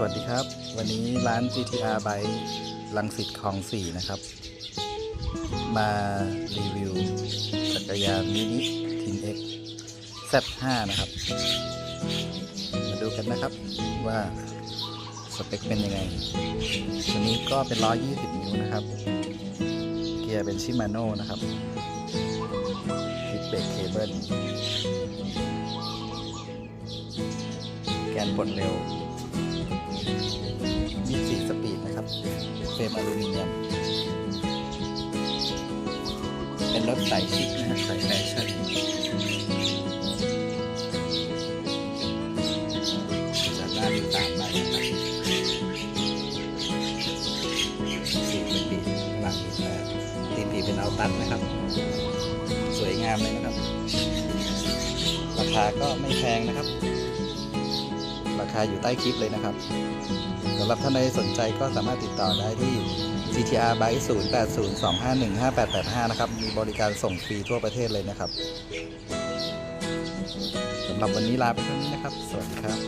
สวัสดีครับ วันนี้ร้าน GTR b y ลังสิตคลอง4นะครับ มารีวิวจักรยานมินิทินเอ็กซ์ Z5 นะครับ มาดูกันนะครับว่าสเปคเป็นยังไงตัวนี้ก็เป็น 120 นิ้วนะครับ เกียร์เป็นชิมาโน่นะครับติดเบรกเคเบิลแกนปลดเร็ว 24สปีดนะครับ เฟรมอลูมิเนียม เป็นรถสายชิคนะฮะสายแฟชั่นจากด้านตามได้นะครับสี่สปีดหลังแปดตีปีเป็นเอาตัดนะครับ สวยงามเลยนะครับ ราคาก็ไม่แพงนะครับ ราคาอยู่ใต้คลิปเลยนะครับสำหรับท่านใดสนใจก็สามารถติดต่อได้ที่ GTR Bike 0802515885 นะครับ มีบริการส่งฟรีทั่วประเทศเลยนะครับสำหรับวันนี้ลาไปเท่านี้นะครับ สวัสดีครับ